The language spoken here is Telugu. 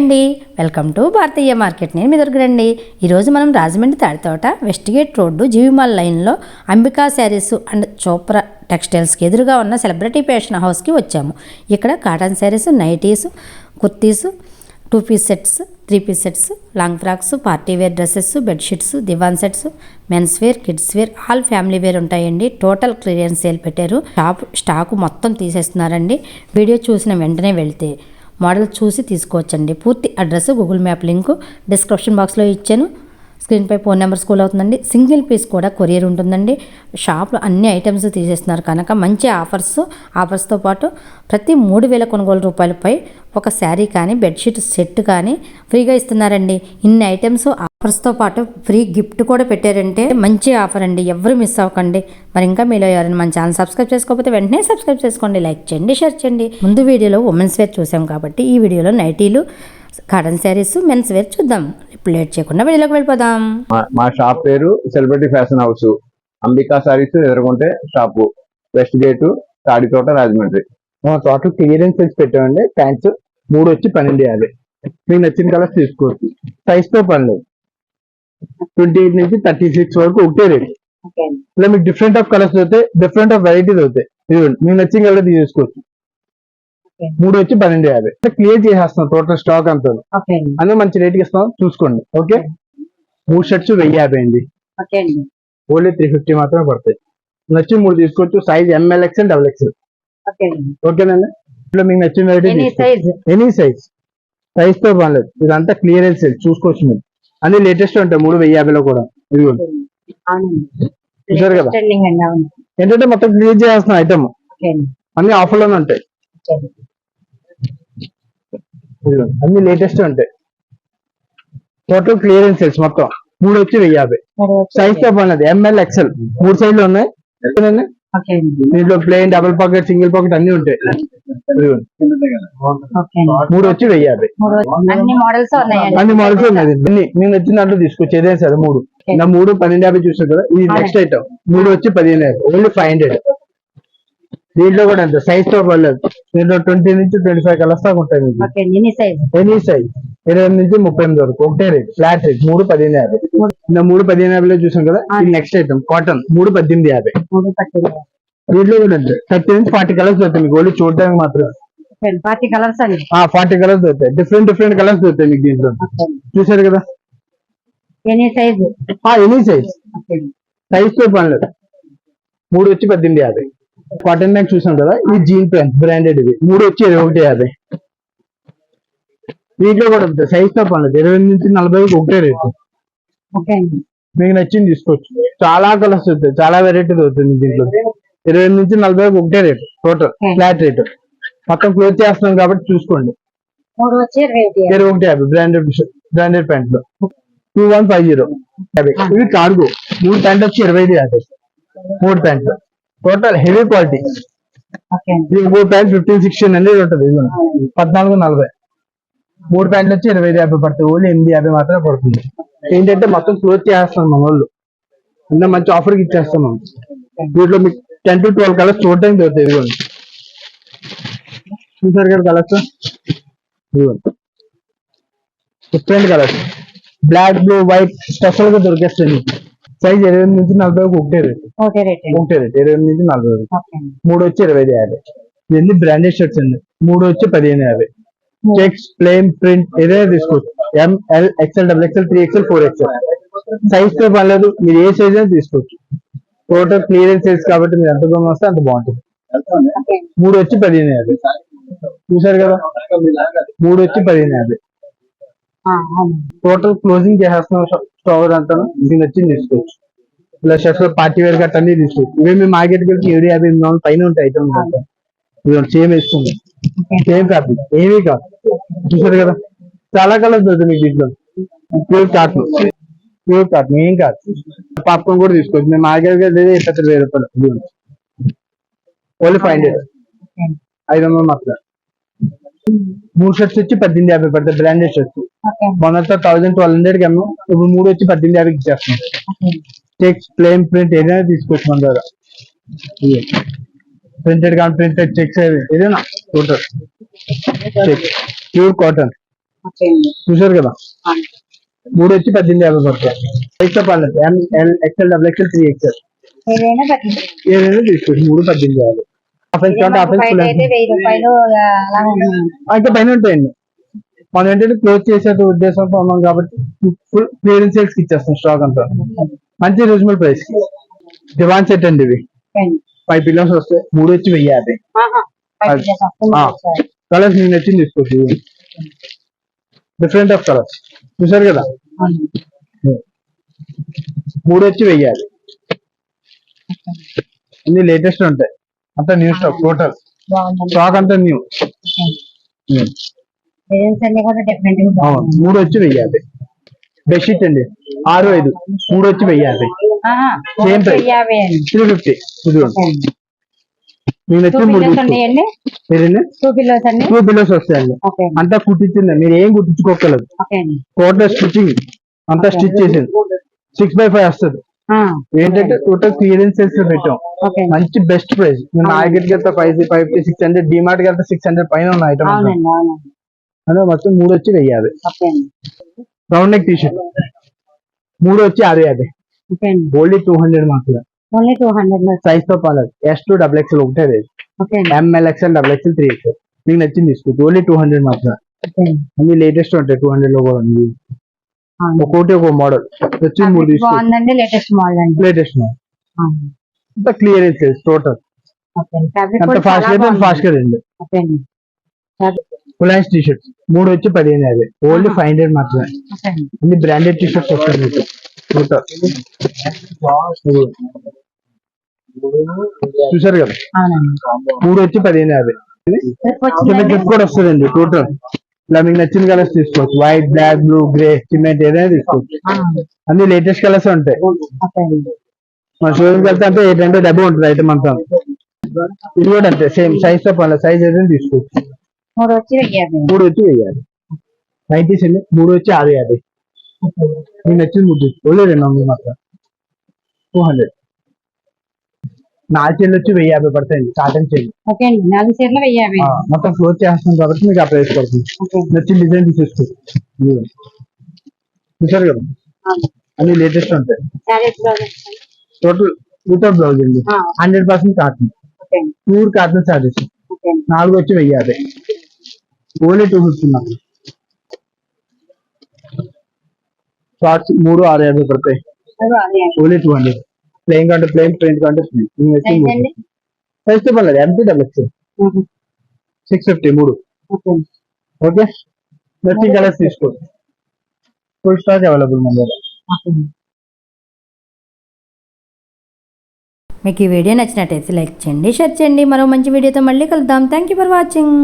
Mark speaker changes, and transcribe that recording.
Speaker 1: అండి. వెల్కమ్ టు భారతీయ మార్కెట్ నేను మీ దొరకరండి ఈరోజు మనం Rajahmundry Tadithota west gate road G V mall లైన్లో అంబికా శారీస్ అండ్ చోప్రా టెక్స్టైల్స్కి ఎదురుగా ఉన్న సెలబ్రిటీ ఫ్యాషన్ హౌస్కి వచ్చాము. ఇక్కడ cotton sarees nighties kurtis two piece sets three piece sets long frocks party wear dresses bedsheets divan sets men's wear kids wear all family wear ఉంటాయండి. టోటల్ క్లియరెన్స్ సేల్ పెట్టారు. షాప్ స్టాక్ మొత్తం తీసేస్తున్నారండి. వీడియో చూసిన వెంటనే వెళ్తే మోడల్ చూసి తీసుకోవచ్చండి. పూర్తి address Google map link description బాక్స్లో ఇచ్చాను. స్క్రీన్పై ఫోన్ నెంబర్ స్కూల్ అవుతుందండి. సింగిల్ పీస్ కూడా కొరియర్ ఉంటుందండి. షాప్లో అన్ని ఐటమ్స్ తీసేస్తున్నారు కనుక మంచి ఆఫర్స్ ఆఫర్స్తో పాటు ప్రతి మూడు వేల కొనుగోలు రూపాయలపై ఒక శారీ కానీ బెడ్షీట్ సెట్ కానీ ఫ్రీగా ఇస్తున్నారండి. ఇన్ని ఐటమ్స్ ఆఫర్స్తో పాటు ఫ్రీ గిఫ్ట్ కూడా పెట్టారంటే మంచి ఆఫర్ అండి. ఎవరు మిస్ అవ్వకండి. మరి ఇంకా మీలో ఎవరైనా మన ఛానల్ సబ్స్క్రైబ్ చేసుకోకపోతే వెంటనే సబ్స్క్రైబ్ చేసుకోండి లైక్ చేయండి షేర్ చేయండి. ముందు వీడియోలో ఉమెన్స్ వేర్ చూసాం కాబట్టి ఈ వీడియోలో నైటీలు కాటన్ శారీస్ మెన్స్ వేర్ చూద్దాం. లేట్ చేయకుండా వీడియోలోకి వెళ్ళిపోదాం.
Speaker 2: మా- షాప్ పేరు celebrity fashion house. Ambika sarees ఎదుర్కొంటే shop. West gate Tadithota Rajahmundry. Total clearance sales పెట్టామండి. ప్యాంట్స్ మూడు వచ్చి పన్నెండు యాభై. మీకు నచ్చిన కలర్స్ తీసుకోవచ్చు. సైజ్తో పని లేదు ట్వంటీ ఎయిట్ నుంచి థర్టీ సిక్స్ వరకు ఒకటే రేట్. ఇలా మీకు డిఫరెంట్ ఆఫ్ కలర్స్ అవుతాయి డిఫరెంట్ ఆఫ్ వెరైటీస్ అవుతాయి మీకు నచ్చిన కలర్ తీసుకోవచ్చు. మూడు వచ్చి పన్నెండు యాభై. క్లియర్ చేసేస్తాం టోటల్ స్టాక్ అంతా అన్నీ మంచి రేట్కి ఇస్తాం చూసుకోండి. ఓకే? మూడు షర్ట్స్ వెయ్యి యాభై అండి. ఓన్లీ త్రీ ఫిఫ్టీ మాత్రమే పడతాయి. నచ్చి మూడు తీసుకోవచ్చు size M L XL double XL ఓకేనండి? ఇంట్లో మీకు నచ్చిన వెరైటీ
Speaker 1: ఎనీ సైజ్
Speaker 2: ఎనీ సైజ్తో పర్లేదు ఇదంతా క్లియరెన్స్ చూసుకోవచ్చు మీరు. అన్ని లేటెస్ట్ ఉంటాయి. మూడు వెయ్యి యాభైలో కూడా. ఇది
Speaker 1: అవునండి.
Speaker 2: చూసారు కదా? ఏంటంటే మొత్తం క్లియర్ చేస్తున్న ఐటమ్ అన్ని ఆఫర్లోనే ఉంటాయి. ఇదిగోండి. అన్ని లేటెస్ట్ ఉంటాయి. టోటల్ క్లియరెన్స్ సేల్స్ మొత్తం మూడు వచ్చి వెయ్యి యాభై సైజ్తో పర్లేదు ఎంఎల్ ఎక్స్ఎల్ మూడు సైడ్లు ఉన్నాయి. దీంట్లో plain double pocket single pocket అన్ని ఉంటాయి. మూడు వచ్చి వెయ్యి యాభై
Speaker 1: అన్ని మోడల్స్
Speaker 2: ఉన్నాయి అన్ని నేను వచ్చిన దాంట్లో తీసుకోవచ్చు ఏదైనా సరే మూడు. నా మూడు పన్నెండు యాభై చూసాను కదా ఇది నెక్స్ట్ ఐటమ్ మూడు వచ్చి పదిహేను యాభై. ఓన్లీ ఫైవ్ హండ్రెడ్ దీంట్లో కూడా అంతే. సైజ్తో పర్లేదు. దీంట్లో ట్వంటీ నుంచి ట్వంటీ ఫైవ్ కలర్స్ దాకా ఉంటాయి మీకు. ఎనీ సైజ్ ఇరవై నుంచి ముప్పై ఎనిమిది వరకు. ఒకటే రేట్ ఫ్లాట్ రేట్ మూడు పదిహేను యాభై. నా మూడు పదిహేను యాభైలో చూసాం కదా? నెక్స్ట్ ఐటమ్ కాటన్ మూడు పద్దెనిమిది యాభై. దీంట్లో కూడా అంతే. థర్టీ నుంచి ఫార్టీ కలర్స్ దొరుకుతాయి మీకు. ఓన్లీ చూడడానికి మాత్రం.
Speaker 1: పార్టీ కలర్స్ అండి.
Speaker 2: ఫార్టీ కలర్స్ దొరుకుతాయి. డిఫరెంట్ డిఫరెంట్ కలర్స్ దొరుకుతాయి మీకు దీంట్లో. చూసారు కదా?
Speaker 1: Any size
Speaker 2: any size. సైజ్తో పనిలేదు మూడు వచ్చి పద్దెనిమిది యాభై. కాటన్ బ్యాగ్ చూసాం కదా? ఈ జీన్ ప్యాంట్ బ్రాండెడ్ ఇది. మూడు వచ్చి ఇరవై ఒకటి యాభై దీంట్లో కూడా ఉంటుంది సైజ్తో ఇరవై నుంచి నలభై ఒకటే రేటు. మీకు నచ్చింది తీసుకోవచ్చు. చాలా కలర్స్ వస్తాయి చాలా వెరైటీస్ అవుతుంది దీంట్లో. ఇరవై నుంచి నలభై ఒకటే రేటు టోటల్. ఫ్లాట్ రేటు మొత్తం క్లోజ్ చేస్తున్నాం కాబట్టి చూసుకోండి.
Speaker 1: ఇరవై ఒకటి
Speaker 2: యాభై బ్రాండెడ్ బ్రాండెడ్ ప్యాంట్లో. టూ వన్ ఫైవ్ జీరో యాభై ఇవి కార్గో మూడు ప్యాంట్ వచ్చి ఇరవై ఐదు యాభై. మూడు ప్యాంట్లు టోటల్ హెవీ క్వాలిటీ మూడు ప్యాంట్ ఫిఫ్టీన్ సిక్స్టీన్ అనేది ఉంటుంది పద్నాలుగు నలభై. మూడు ప్యాంట్లు వచ్చి ఇరవై ఐదు యాభై పడుతుంది ఓన్లీ ఎనిమిది యాభై మాత్రమే పడుతుంది. ఏంటంటే మొత్తం క్లోజ్ చేస్తాం మన వాళ్ళు. ఇంకా మంచి ఆఫర్కి ఇచ్చేస్తాం మనం వీటిలో మీకు టెన్ టు ట్వెల్వ్ కలర్స్ చూడటానికి దొరుకుతాయి ఇదిగోండి చూసారు కదా కలర్స్ ఇదిగోండి different colours black blue white స్పెషల్గా దొరికేస్తాయి మీకు. సైజ్ ఇరవై ఎనిమిది నుంచి నలభై ఒకటే రేట్.
Speaker 1: ఓకే రేట్
Speaker 2: ఒకటే రేట్ ఇరవై ఎనిమిది నుంచి నలభై
Speaker 1: అండి.
Speaker 2: మూడు వచ్చి ఇరవై ఐదు యాభై. ఇవన్నీ బ్రాండెడ్ షర్ట్స్ అండి. మూడు వచ్చి పదిహేను యాభై. చెక్స్ ప్లేన్ ప్రింట్ ఏదైనా తీసుకోవచ్చు M L XL double XL three XL four XL సైజ్తో పర్లేదు మీరు ఏ సైజ్ అయినా తీసుకోవచ్చు. టోటల్ క్లియరెన్స్ సైజ్ కాబట్టి మీరు ఎంత దూరం వస్తే అంత బాగుంటుంది. మూడు వచ్చి పదిహేను యాభై. చూసారు కదా? మూడు వచ్చి పదిహేను యాభై. టోటల్ క్లోజింగ్ చేసేస్తున్నాం స్టోర్ అంతా మీకు నచ్చింది తీసుకోవచ్చు. ఇలా షర్ట్స్ పార్టీ వేర్ గట్ట అన్ని తీసుకోవచ్చు. ఇవే మీ మార్కెట్కి ఏడు యాభై ఎనిమిది వందల పైన ఉంటాయి ఐటమ్స్ అంతా సేమ్ వేసుకుంది సేమ్ కాపీ ఏమీ కాదు. చూసారు కదా? చాలా కలర్స్ దొరుకుతాయి మీకు దీంట్లో. ప్యూర్ కాటన్ ప్యూర్ కాటన్ ఏం కాదు. పాప్కార్న్ కూడా తీసుకోవచ్చు. మేము మార్కెట్కి వెళ్తే ఇరవై వెయ్యి రూపాయలు ఓన్లీ ఫైవ్ హండ్రెడ్ ఐదు వందలు మాత్రం మూడు షర్ట్స్ వచ్చి పద్దెనిమిది యాభై పడతాయి. బ్రాండెడ్ షర్ట్స్ మొన్నతో థౌసండ్ ట్వెల్వ్ హండ్రెడ్కి అమ్మాం. ఇప్పుడు మూడు వచ్చి పద్దెనిమిది యాభైకి ఇచ్చేస్తున్నాం. చెక్స్ ప్లేన్ ప్రింట్ ఏదైనా తీసుకోవచ్చు మన దగ్గర. ప్రింటెడ్ కానీ ప్రింటెడ్ చెక్స్ ఏదైనా టోటల్. Pure cotton. చూసారు కదా. మూడు వచ్చి పద్దెనిమిది యాభై పడతాయి. ఎక్స్ట్రా పర్లేదు. M L XL double XL three XL
Speaker 3: ఏదైనా
Speaker 2: తీసుకోవచ్చు. మూడు పద్దెనిమిది యాభై. ఆఫెన్స్
Speaker 3: అయితే
Speaker 2: పైన ఉంటాయండి. మనం ఏంటంటే క్లోజ్ చేసే ఉద్దేశంతో ఉన్నాం కాబట్టి ఫుల్ క్లియరెన్స్ సేల్స్ ఇచ్చేస్తాం స్టాక్ అంతా. మంచి రీజనబుల్ ప్రైస్ దివాన్ సెట్ అండి ఇవి. ఫైవ్ పిల్లర్స్ వస్తాయి మూడు వచ్చి వెయ్యి యాభై.
Speaker 3: ఆహా, బయట
Speaker 2: అది.
Speaker 3: చేసి వస్తుంది
Speaker 2: ఆ.
Speaker 3: సార్.
Speaker 2: కలర్స్ మీకు నచ్చింది తీసుకోవచ్చు డిఫరెంట్ ఆఫ్ కలర్స్ చూసారు కదా. మూడు వచ్చి వెయ్యాలి అన్ని లేటెస్ట్ ఉంటాయి. అంతా న్యూ స్టాక్ టోటల్ స్టాక్ అంతా న్యూ మూడు వచ్చి వెయ్యాలి. బెడ్షీట్ అండి. ఆరు ఐదు. మూడు వచ్చి వెయ్యాలి.
Speaker 3: యాభై అండి
Speaker 2: త్రీ ఫిఫ్టీ మీకు
Speaker 3: టూ
Speaker 2: నచ్చిన మూడు
Speaker 3: పిల్లోస్
Speaker 2: తీసుకో
Speaker 3: ఉన్నాయండి.
Speaker 2: ఏదండి?
Speaker 3: టూ పిల్లోస్ అండి.
Speaker 2: టూ పిల్లర్స్ వస్తాయండి. అంతా కుట్టించింది? మీరు ఏం
Speaker 3: అండి.
Speaker 2: టోటల్ స్టిచ్చింగ్ అంతా స్టిచ్ చేసింది. సిక్స్ బై ఫైవ్ వస్తుంది. ఏంటంటే టోటల్ క్లియరెన్స్ సేల్స్లో పెట్టాం మంచి బెస్ట్ ప్రైస్ మార్కెట్కి వెళ్తే ఫైవ్ ఫైవ్ సిక్స్ హండ్రెడ్ డిమార్ట్కి వెళ్తే సిక్స్ హండ్రెడ్ పైన ఉన్న ఐటమ్ అదే మొత్తం మూడు వచ్చి వెయ్యాలి
Speaker 3: ఓకే అండి.
Speaker 2: రౌండ్ నెక్ టీషర్ట్ మూడు వచ్చి ఆరు యాభై. ఓన్లీ టూ హండ్రెడ్ మాత్రమే
Speaker 3: ఓన్లీ టూ హండ్రెడ్
Speaker 2: సైజ్తో పర్లేదు ఎస్ టూ డబుల్ ఎక్స్ఎల్ ఒకటే
Speaker 3: అండి.
Speaker 2: M L XL double XL three XL మీకు నచ్చింది తీసుకోవచ్చు ఓన్లీ టూ హండ్రెడ్ మాత్రమే అన్ని లేటెస్ట్ ఉంటాయి. టూ హండ్రెడ్లో కూడా ఉంది.
Speaker 3: అవును.
Speaker 2: ఒక్కొక్కటి ఒక మోడల్ వచ్చి మూడు
Speaker 3: బాగుందండి లేటెస్ట్ మోడల్ అండి.
Speaker 2: Latest model. అంతా క్లియరెన్స్ సేల్స్ టోటల్ అంత ఫాస్ట్
Speaker 3: బాగుంది.
Speaker 2: ఫాస్ట్గా రండి. ఫుల్ టీ షర్ట్స్ మూడు వచ్చి పదిహేను యాభై. ఓన్లీ. ఫైవ్ హండ్రెడ్ మాత్రమే. అన్ని బ్రాండెడ్ టీ షర్ట్స్ వస్తాయి మీకు. చూసారు కదా? మూడు వచ్చి పదిహేను యాభై. చిన్న జిప్ కూడా వస్తుందండి టోటల్. ఇలా మీకు నచ్చిన కలర్స్ తీసుకోవచ్చు. White black blue grey cement ఏదైనా తీసుకోవచ్చు. అన్ని లేటెస్ట్ కలర్స్ ఉంటాయి. మన షోరూమ్ వెళ్తే అంటే ఎయిట్ హండ్రెడ్ డబ్బు ఉంటుంది ఐటమ్ అంతా ఇది కూడా అంతే సేమ్ సైజ్తో పర్లేదు. సైజ్ ఏదైనా తీసుకోవచ్చు.
Speaker 3: మూడు వచ్చి వెయ్యి యాభై
Speaker 2: మూడు వచ్చి వెయ్యాలి నైన్టీస్ అండి మూడు వచ్చి ఆరు యాభై మీకు నచ్చింది మూడు తీసుకోలేదు రెండు వందలు మాత్రం టూ హండ్రెడ్ నాలుగు చీరలు వచ్చి వెయ్యి యాభై పడతాయండి కాటన్ చీరలు
Speaker 3: ఓకే అండి నాలుగు చీరలు వెయ్యి యాభై
Speaker 2: ఆ, మొత్తం క్లోజ్ చేస్తాం కాబట్టి మీకు ఆ ప్రైస్ పడుతుంది
Speaker 3: ఓకే
Speaker 2: నచ్చిన డిజైన్ తీసేసుకోవచ్చు ఇదిగో. చూసారు కదా అన్ని లేటెస్ట్ ఉంటాయి
Speaker 3: saris blouse
Speaker 2: total without blouse అండి
Speaker 3: ఆ.
Speaker 2: హండ్రెడ్ పర్సెంట్ కాటన్
Speaker 3: ఓకే అండి
Speaker 2: ప్యూర్ కాటన్ సారీస్
Speaker 3: ఓకే అండి
Speaker 2: నాలుగు వచ్చి వెయ్యి యాభై ఓన్లీ టూ ఫిఫ్టీ మాత్రం షార్ట్స్ మూడు ఆరు యాభై పడతాయి. ఓన్లీ టూ హండ్రెడ్ ప్లేన్ కంటే ప్లేన్ ప్రింట్ కంటే
Speaker 3: సైజ్ అండి
Speaker 2: ఫస్ట్ పర్లేదు M P double. Six fifty మూడు.
Speaker 3: ఓకే. అండి
Speaker 2: ఓకే నచ్చి కలర్స్ తీసుకోండి ఫుల్ స్టాక్ అవైలబుల్ మన దగ్గర.
Speaker 1: మీకు ఈ వీడియో నచ్చినట్టయితే లైక్ చేయండి షేర్ చేయండి. మరో మంచి వీడియోతో మళ్ళీ కలుద్దాం. Thank you for watching